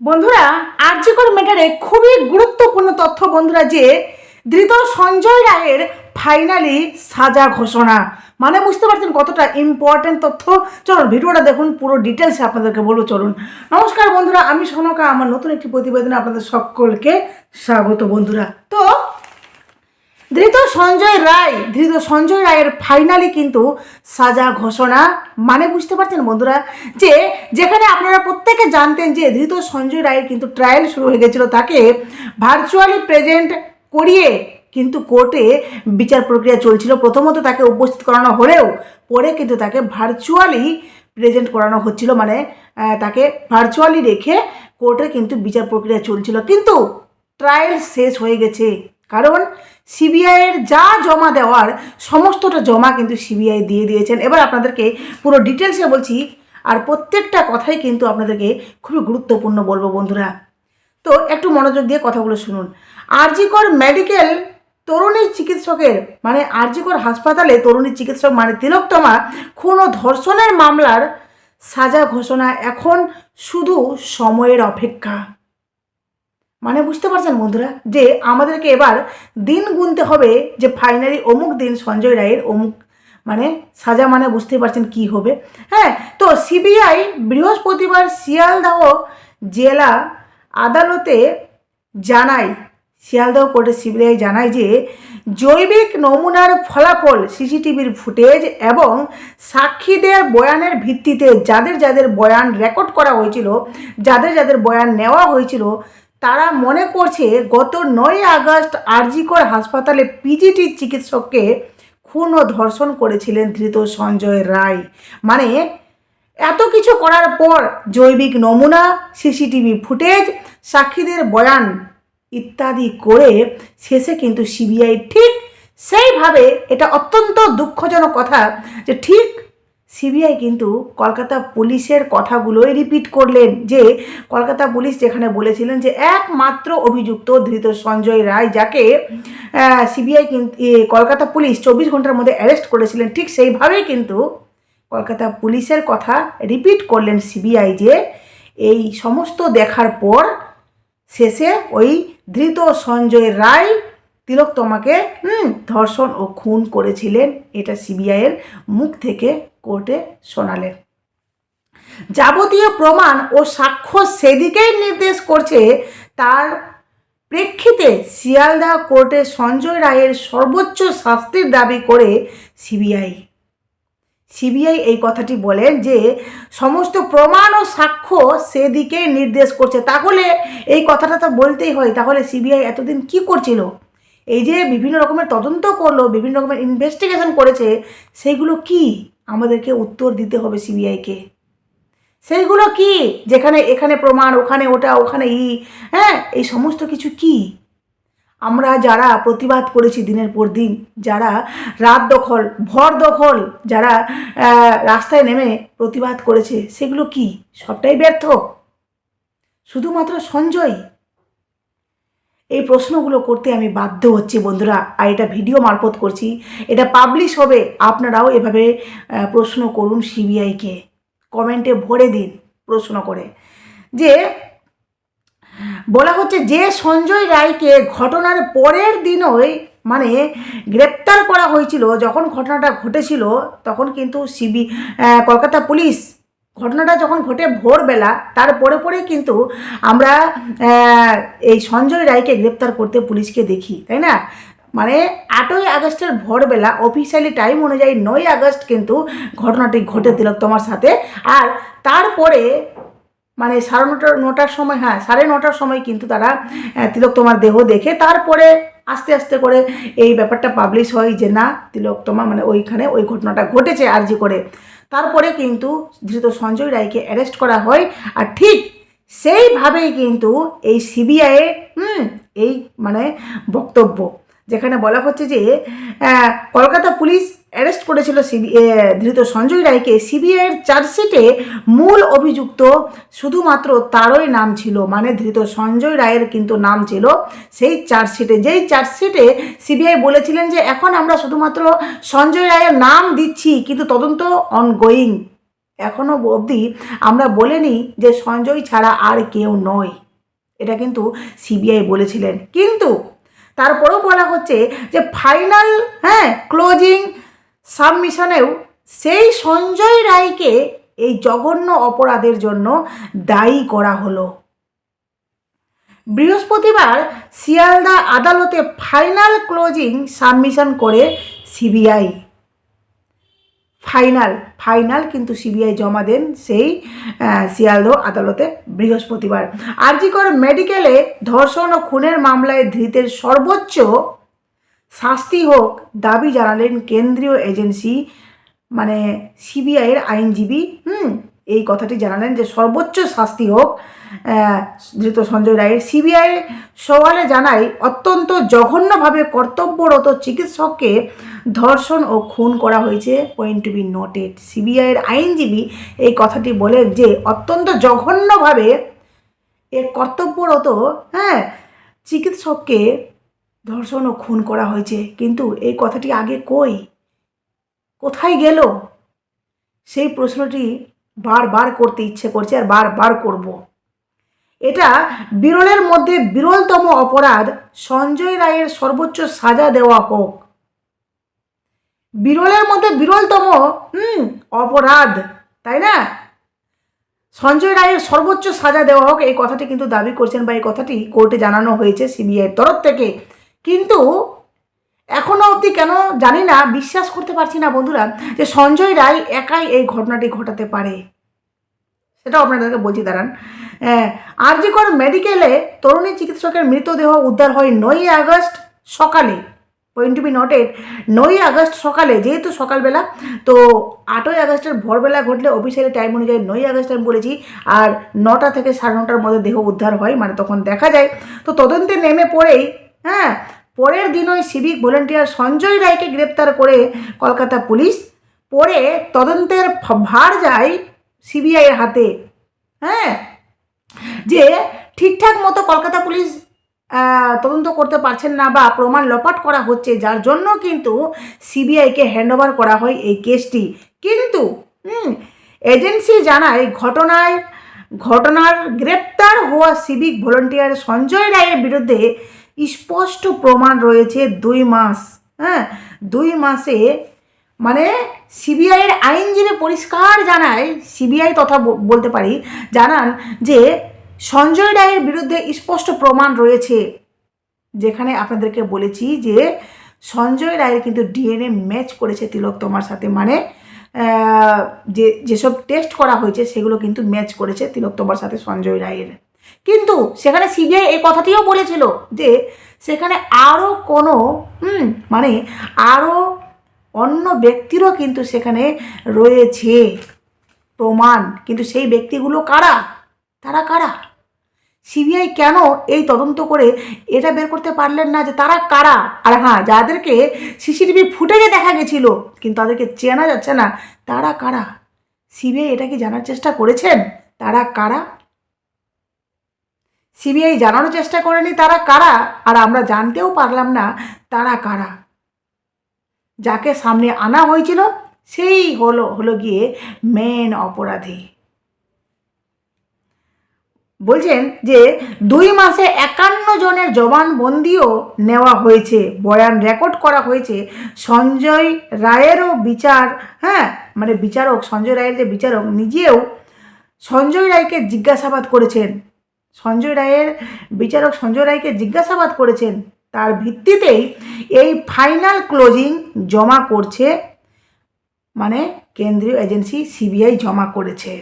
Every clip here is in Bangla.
বন্ধুরা, আর্যকর ম্যাটারে খুবই গুরুত্বপূর্ণ তথ্য বন্ধুরা যে, ধৃত সঞ্জয় রায়ের ফাইনালি সাজা ঘোষণা। মানে বুঝতে পারছেন কতটা ইম্পর্ট্যান্ট তথ্য? চলুন, ভিডিওটা দেখুন, পুরো ডিটেলসে আপনাদেরকে বলব, চলুন। নমস্কার বন্ধুরা, আমি সনকা, আমার নতুন একটি প্রতিবেদনে আপনাদের সকলকে স্বাগত বন্ধুরা। তো ধৃত সঞ্জয় রায়, ধৃত সঞ্জয় রায়ের ফাইনালি কিন্তু সাজা ঘোষণা। মানে বুঝতে পারছেন বন্ধুরা, যে যেখানে আপনারা প্রত্যেকে জানতেন যে ধৃত সঞ্জয় রায়ের কিন্তু ট্রায়াল শুরু হয়ে গেছিল, তাকে ভার্চুয়ালি প্রেজেন্ট করিয়ে কিন্তু কোর্টে বিচার প্রক্রিয়া চলছিল। প্রথমত তাকে উপস্থিত করানো হলেও পরে কিন্তু তাকে ভার্চুয়ালি প্রেজেন্ট করানো হচ্ছিল। মানে তাকে ভার্চুয়ালি রেখে কোর্টে কিন্তু বিচার প্রক্রিয়া চলছিল। কিন্তু ট্রায়াল শেষ হয়ে গেছে। কারণ সিবিআইয়ের যা জমা দেওয়ার, সমস্তটা জমা কিন্তু সিবিআই দিয়ে দিয়েছেন। এবার আপনাদেরকে পুরো ডিটেলসে বলছি, আর প্রত্যেকটা কথাই কিন্তু আপনাদেরকে খুবই গুরুত্বপূর্ণ বলব বন্ধুরা। তো একটু মনোযোগ দিয়ে কথাগুলো শুনুন। আরজিকর মেডিকেল তরুণী চিকিৎসকের মানে আরজিকর হাসপাতালে তরুণী চিকিৎসক মানে তিলোত্তমা, খুন ও ধর্ষণের মামলার সাজা ঘোষণা এখন শুধু সময়ের অপেক্ষা। মানে বুঝতে পারছেন বন্ধুরা, যে আমাদেরকে এবার দিন গুনতে হবে যে ফাইনালি অমুক দিন সঞ্জয় রায়ের অমুক মানে সাজা মানে বুঝতে পারছেন কি হবে। হ্যাঁ তো সিবিআই বৃহস্পতিবার শিয়ালদাহ জেলা আদালতে জানায়, শিয়ালদহ কোর্টে সিবিআই জানায় যে জৈবিক নমুনার ফলাফল সিসিটিভির ফুটেজ এবং সাক্ষীদের বয়ানের ভিত্তিতে যাদের যাদের বয়ান রেকর্ড করা হয়েছিল, যাদের যাদের বয়ান নেওয়া হয়েছিল তারা মনে করছে গত নয় আগস্ট আরজিকর হাসপাতালে পিজিটি চিকিৎসককে খুন ও ধর্ষণ করেছিলেন ধৃত সঞ্জয় রায়। মানে এত কিছু করার পর জৈবিক নমুনা, সিসিটিভি ফুটেজ, সাক্ষীদের বয়ান ইত্যাদি করে শেষে কিন্তু সিবিআই ঠিক সেইভাবে এটা অত্যন্ত দুঃখজনক কথা যে ঠিক সিবিআই কিন্তু কলকাতা পুলিশের কথাগুলোই রিপিট করলেন যে, কলকাতা পুলিশ যেখানে বলেছিলেন যে, একমাত্র অভিযুক্ত ধৃত সঞ্জয় রায় যাকে সিবিআই কিন্তু কলকাতা পুলিশ চব্বিশ ঘণ্টার মধ্যে অ্যারেস্ট করেছিলেন। ঠিক সেইভাবেই কিন্তু কলকাতা পুলিশের কথা রিপিট করলেন সিবিআই যে, এই সমস্ত দেখার পর শেষে ওই ধৃত সঞ্জয় রায় তিলোত্তমাকে হুম, ধর্ষণ ও খুন করেছিলেন। এটা সিবিআইয়ের মুখ থেকে কোর্টে শোনালেন। যাবতীয় প্রমাণ ও সাক্ষ্য সেদিকেই নির্দেশ করছে তার প্রেক্ষিতে শিয়ালদা কোর্টে সঞ্জয় রায়ের সর্বোচ্চ শাস্তির দাবি করে সিবিআই। সিবিআই এই কথাটি বলেন যে, সমস্ত প্রমাণ ও সাক্ষ্য সেদিকে নির্দেশ করছে। তাহলে এই কথাটা তো বলতেই হয়, তাহলে সিবিআই এতদিন কি করছিল? এই যে বিভিন্ন রকমের তদন্ত করল, বিভিন্ন রকমের ইনভেস্টিগেশন করেছে, সেইগুলো কি? আমাদেরকে উত্তর দিতে হবে সিবিআইকে সেইগুলো কি? যেখানে, এখানে প্রমাণ, ওখানে ওটা, ওখানে ই হ্যাঁ? এই সমস্ত কিছু কি? আমরা যারা প্রতিবাদ করেছি দিনের পর দিন, যারা রাত দখল, ভর দখল, যারা রাস্তায় নেমে প্রতিবাদ করেছে, সেগুলো কি? সবটাই ব্যর্থ। শুধুমাত্র সঞ্জয়। এই প্রশ্নগুলো করতে আমি বাধ্য হচ্ছি, বন্ধুরা। আর এটা ভিডিও মারফত করছি। এটা পাবলিশ হবে। আপনারাও এভাবে প্রশ্ন করুন সিবিআইকে কমেন্টে ভরে দিন প্রশ্ন করে। যে, বলা হচ্ছে যে সঞ্জয় রায়কে ঘটনার পরের দিনই মানে গ্রেপ্তার করা হয়েছিল, যখন ঘটনাটা ঘটেছিল, তখন কিন্তু সিবি কলকাতা পুলিশ ঘটনাটা যখন ঘটে ভোরবেলা, তার পরে পরে কিন্তু আমরা এই সঞ্জয় রায়কে গ্রেপ্তার করতে পুলিশকে দেখি, তাই না? মানে আটই আগস্টের ভোরবেলা অফিসিয়ালি টাইম অনুযায়ী নয় আগস্ট কিন্তু ঘটনাটি ঘটে তোমার সাথে। আর তারপরে মানে সাড়ে নটার নটার সময় হ্যাঁ সাড়ে নটার সময় কিন্তু তারা তিলক তোমার দেহ দেখে, তারপরে আস্তে আস্তে করে এই ব্যাপারটা পাবলিশ হয় যে না, তিলক তোমার মানে ওইখানে ওই ঘটনাটা ঘটেছে আরজি করে। তারপরে কিন্তু ধৃত সঞ্জয় রায়কে অ্যারেস্ট করা হয়। আর ঠিক সেইভাবেই কিন্তু এই সিবিআইয়ের এই মানে বক্তব্য। যেখানে বলা হচ্ছে যে কলকাতা পুলিশ অ্যারেস্ট করেছিল সিবি ধৃত সঞ্জয় রায়কে। সিবিআইয়ের চার্জশিটে মূল অভিযুক্ত শুধুমাত্র তারই নাম ছিল মানে ধৃত সঞ্জয় রায়ের কিন্তু নাম ছিল সেই চার্জশিটে। যেই চার্জশিটে সিবিআই বলেছিলেন যে, এখন আমরা শুধুমাত্র সঞ্জয় রায়ের নাম দিচ্ছি, কিন্তু তদন্ত অনগোয়িং এখনও অবধি আমরা বলিনি যে সঞ্জয় ছাড়া আর কেউ নয়। এটা কিন্তু সিবিআই বলেছিলেন। কিন্তু তারপরেও বলা হচ্ছে যে ফাইনাল হ্যাঁ ক্লোজিং সাবমিশনেও সেই সঞ্জয় রায়কে এই জঘন্য অপরাধের জন্য দায়ী করা হলো। বৃহস্পতিবার শিয়ালদা আদালতে ফাইনাল ক্লোজিং সাবমিশন করে সিবিআই। ফাইনাল ফাইনাল কিন্তু সিবিআই জমা দেন সেই শিয়ালদহ আদালতে বৃহস্পতিবার। আরজিকর মেডিকেলে ধর্ষণ ও খুনের মামলায় ধৃতের সর্বোচ্চ শাস্তি হোক দাবি জানালেন কেন্দ্রীয় এজেন্সি মানে সিবিআইয়ের আইনজীবী। হুম, এই কথাটি জানালেন যে সর্বোচ্চ শাস্তি হোক ধৃত সঞ্জয় রায়ের। সিবিআই সওয়ালে জানায়, অত্যন্ত জঘন্যভাবে কর্তব্যরত চিকিৎসককে ধর্ষণ ও খুন করা হয়েছে পয়েন্ট টু বি নোটেড সিবিআইয়ের আইনজীবী এই কথাটি বলে যে, অত্যন্ত জঘন্যভাবে এর কর্তব্যরত হ্যাঁ চিকিৎসককে ধর্ষণ ও খুন করা হয়েছে। কিন্তু এই কথাটি আগে কই? কোথায় গেল? সেই প্রশ্নটি বারবার করতে ইচ্ছে করছে আর বারবার করব। এটা বিরলের মধ্যে বিরলতম অপরাধ। সঞ্জয় রায়ের সর্বোচ্চ সাজা দেওয়া হোক। বিরলের মধ্যে বিরলতম, হুম, অপরাধ, তাই না? সঞ্জয় রায়ের সর্বোচ্চ সাজা দেওয়া হোক, এই কথাটি কিন্তু দাবি করছেন বা এই কথাটি কোর্টে জানানো হয়েছে সিবিআইয়ের তরফ থেকে। কিন্তু এখনও অবধি কেন জানি না, বিশ্বাস করতে পারছি না বন্ধুরা, যে সঞ্জয় রায় একাই এই ঘটনাটি ঘটাতে পারে। সেটাও আপনাদেরকে বলছি, দাঁড়ান। হ্যাঁ আরজিকর মেডিকেলে তরুণী চিকিৎসকের মৃতদেহ উদ্ধার হয় নয়ই আগস্ট সকালে। পয়েন্ট টু বি নোটেড নয়ই আগস্ট সকালে, যেহেতু সকালবেলা, তো আটই আগস্টের ভোরবেলা ঘটলে অফিসিয়ালি টাইম অনুযায়ী নয়ই আগস্ট আমি বলেছি, আর নটা থেকে সাড়ে নটার মধ্যে দেহ উদ্ধার হয় মানে তখন দেখা যায়। তো তদন্তে নেমে পড়েই হ্যাঁ পরের দিন ওই সিভিক ভলেন্টিয়ার সঞ্জয় রায়কে গ্রেপ্তার করে কলকাতা পুলিশ। পরে তদন্তের ভার যায় সিবিআইয়ের হাতে হ্যাঁ যে ঠিকঠাক মতো কলকাতা পুলিশ তদন্ত করতে পারছেন না বা প্রমাণ লপাট করা হচ্ছে, যার জন্য কিন্তু সিবিআইকে হ্যান্ডওভার করা হয় এই কেসটি। কিন্তু এজেন্সি জানায় ঘটনায়, ঘটনার গ্রেপ্তার হওয়া সিভিক ভলেন্টিয়ার সঞ্জয় রায়ের বিরুদ্ধে স্পষ্ট প্রমাণ রয়েছে দুই মাস। হ্যাঁ দুই মাসে মানে সিবিআইয়ের আইনজীবী পরিষ্কার জানায় সিবিআই তথা বলতে পারি, জানান যে সঞ্জয় রায়ের বিরুদ্ধে স্পষ্ট প্রমাণ রয়েছে। যেখানে আপনাদেরকে বলেছি যে, সঞ্জয় রায়ের কিন্তু ডিএনএ ম্যাচ করেছে তিলোত্তমার সাথে। মানে যে, যেসব টেস্ট করা হয়েছে, সেগুলো কিন্তু ম্যাচ করেছে তিলোত্তমার সাথে সঞ্জয় রায়ের। কিন্তু সেখানে সিবিআই এই কথাটিও বলেছিল যে, সেখানে আরও কোনো মানে আরও অন্য ব্যক্তিরও কিন্তু সেখানে রয়েছে প্রমাণ। কিন্তু সেই ব্যক্তিগুলো কারা? তারা কারা? সিবিআই কেন এই তদন্ত করে এটা বের করতে পারলেন না যে তারা কারা? আর হ্যাঁ যাদেরকে সিসিটিভি ফুটেজে দেখা গেছিল, কিন্তু তাদেরকে চেনা যাচ্ছে না, তারা কারা? সিবিআই এটা কি জানার চেষ্টা করেছেন? তারা কারা? সিবিআই জানানোর চেষ্টা করেনি তারা কারা? আর আমরা জানতেও পারলাম না তারা কারা। যাকে সামনে আনা হয়েছিল, সেই হলো হলো গিয়ে মেন অপরাধী। বলছেন যে দুই মাসে একান্ন জনের জবানবন্দিও নেওয়া হয়েছে, বয়ান রেকর্ড করা হয়েছে। সঞ্জয় রায়েরও বিচার হ্যাঁ মানে বিচারক, সঞ্জয় রায়ের যে বিচারক, নিজেও সঞ্জয় রায়কে জিজ্ঞাসাবাদ করেছেন। সঞ্জয় রায়ের বিচারক সঞ্জয় রায়কে জিজ্ঞাসাবাদ করেছেন। তার ভিত্তিতেই এই ফাইনাল ক্লোজিং জমা করছে মানে কেন্দ্রীয় এজেন্সি সিবিআই জমা করেছে।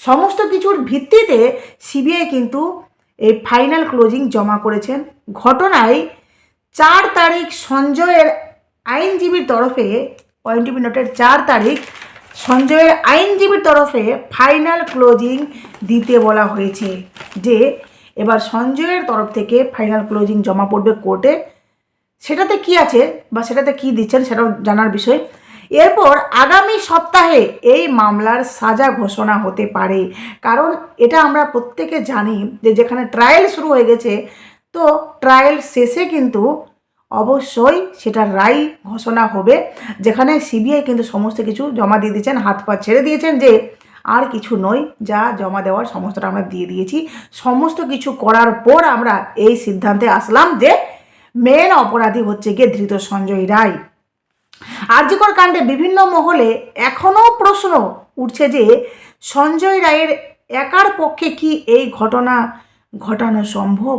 সমস্ত কিছুর ভিত্তিতে সিবিআই কিন্তু এই ফাইনাল ক্লোজিং জমা করেছেন। ঘটনায় চার তারিখ সঞ্জয়ের আইনজীবীর তরফে পয়েন্ট নোটের চার তারিখ সঞ্জয়ের আইনজীবীর তরফে ফাইনাল ক্লোজিং দিতে বলা হয়েছে যে, এবার সঞ্জয়ের তরফ থেকে ফাইনাল ক্লোজিং জমা পড়বে কোর্টে। সেটাতে কি আছে বা সেটাতে কি দিচ্ছেন সেটাও জানার বিষয়। এরপর আগামী সপ্তাহে এই মামলার সাজা ঘোষণা হতে পারে। কারণ এটা আমরা প্রত্যেকে জানি যে যেখানে ট্রায়াল শুরু হয়ে গেছে, তো ট্রায়াল শেষে কিন্তু অবশ্যই সেটা রায় ঘোষণা হবে, যেখানে সিবিআই কিন্তু সমস্ত কিছু জমা দিয়ে দিয়েছেন, হাত পা ছেড়ে দিয়েছেন যে আর কিছু নয়, যা জমা দেওয়ার সমস্তটা আমরা দিয়ে দিয়েছি। সমস্ত কিছু করার পর আমরা এই সিদ্ধান্তে আসলাম যে মেন অপরাধী হচ্ছে গিয়ে ধৃত সঞ্জয় রায়। আরজিকর কাণ্ডে বিভিন্ন মহলে এখনও প্রশ্ন উঠছে যে সঞ্জয় রায়ের একার পক্ষে কি এই ঘটনা ঘটানো সম্ভব?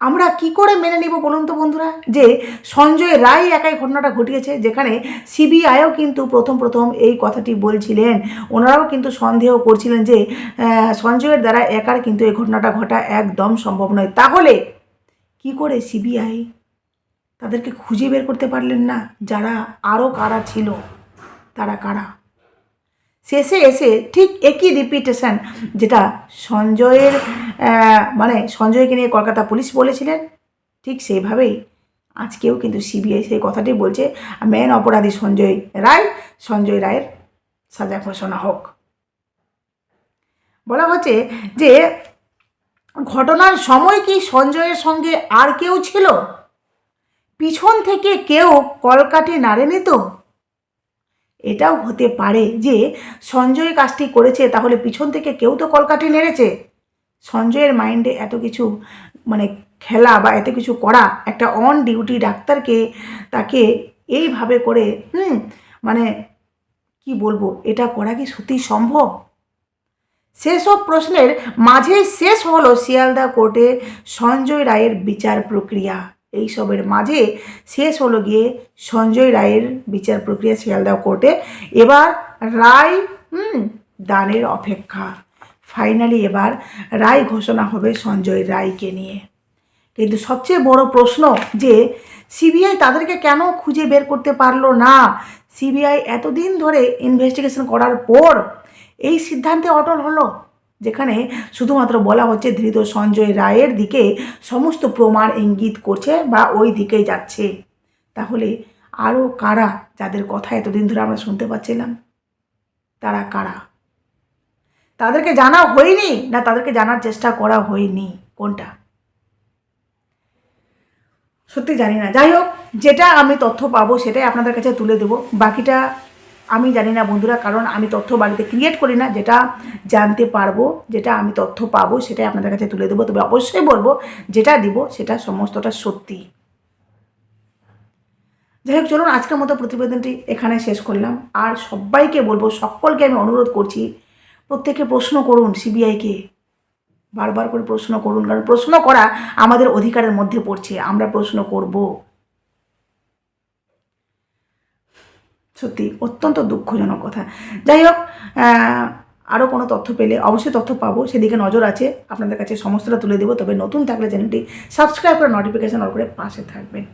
আমরা কি করে মেনে নিব বলুন তো বন্ধুরা? যে সঞ্জয় রায় একাই ঘটনাটা ঘটিয়েছে, যেখানে সিবিআইও কিন্তু প্রথম প্রথম এই কথাটি বলছিলেন। ওনারাও কিন্তু সন্দেহ করছিলেন যে সঞ্জয়ের দ্বারা একার কিন্তু এই ঘটনাটা ঘটা একদম সম্ভব নয়। তাহলে কি করে সিবিআই? তাদেরকে খুঁজে বের করতে পারলেন না। যারা আরও কারা ছিল, তারা কারা? শেষে এসে ঠিক একই রিপিটেশন যেটা সঞ্জয়ের মানে সঞ্জয়কে নিয়ে কলকাতা পুলিশ বলেছিলেন, ঠিক সেইভাবেই আজকেও কিন্তু সিবিআই সেই কথাটি বলছে, মেন অপরাধী সঞ্জয় রায়, সঞ্জয় রায়ের সাজা ঘোষণা হোক। বলা হচ্ছে যে, ঘটনার সময় কি সঞ্জয়ের সঙ্গে আর কেউ ছিল? পিছন থেকে কেউ কলকাঠি নাড়েনি তো? এটাও হতে পারে যে সঞ্জয় কাজটি করেছে, তাহলে পিছন থেকে কেউ তো কলকাঠি নেড়েছে? সঞ্জয়ের মাইন্ডে এত কিছু মানে খেলা বা এত কিছু করা, একটা অন ডিউটি ডাক্তারকে তাকে এইভাবে করে, হুম মানে কি বলব, এটা করা কি সত্যি সম্ভব? সেসব প্রশ্নের মাঝে শেষ হলো শিয়ালদা কোর্টে সঞ্জয় রায়ের বিচার প্রক্রিয়া। এইসবের মাঝে শেষ হলো গিয়ে সঞ্জয় রায়ের বিচার প্রক্রিয়া শিয়ালদা কোর্টে। এবার রায়, হুম, দানের অপেক্ষা। ফাইনালি এবার রায় ঘোষণা হবে সঞ্জয় রায়কে নিয়ে। কিন্তু সবচেয়ে বড় প্রশ্ন যে সিবিআই তাদেরকে কেন খুঁজে বের করতে পারল না? সিবিআই এতদিন ধরে ইনভেস্টিগেশন করার পর এই সিদ্ধান্তে অটল হলো? যেখানে শুধুমাত্র বলা হচ্ছে ধৃত সঞ্জয় রায়ের দিকে সমস্ত প্রমাণ ইঙ্গিত করছে বা ওই দিকেই যাচ্ছে। তাহলে আরও কারা যাদের কথা এতদিন ধরে আমরা শুনতে পাচ্ছিলাম? তারা কারা? তাদেরকে জানা হয়নি না তাদেরকে জানার চেষ্টা করা হয়নি? কোনটা? সত্যি জানি না। যাই হোক, যেটা আমি তথ্য পাবো সেটাই আপনাদের কাছে তুলে দেবো। বাকিটা আমি জানি না বন্ধুরা, কারণ আমি তথ্য বাড়িতে ক্রিয়েট করি না, যেটা জানতে পারব, যেটা আমি তথ্য পাবো, সেটাই আপনাদের কাছে তুলে দেবো। তবে অবশ্যই বলব, যেটা দিব সেটা সমস্তটা সত্যি। যাই হোক, চলুন আজকের মতো প্রতিবেদনটি এখানে শেষ করলাম। আর সবাইকে বলব, সকলকে আমি অনুরোধ করছি প্রত্যেকে প্রশ্ন করুন সিবিআইকে। বারবার করে প্রশ্ন করুন, কারণ প্রশ্ন করা আমাদের অধিকারের মধ্যে পড়ছে, আমরা প্রশ্ন করব। সত্যি অত্যন্ত দুঃখজনক কথা। যাই হোক আরও কোনো তথ্য পেলে অবশ্যই তথ্য পাবো। সেদিকে নজর আছে। আপনাদের কাছে সমস্তটা তুলে দেবো। তবে নতুন থাকলে চ্যানেলটি সাবস্ক্রাইব করে নোটিফিকেশান অন করে পাশে থাকবেন।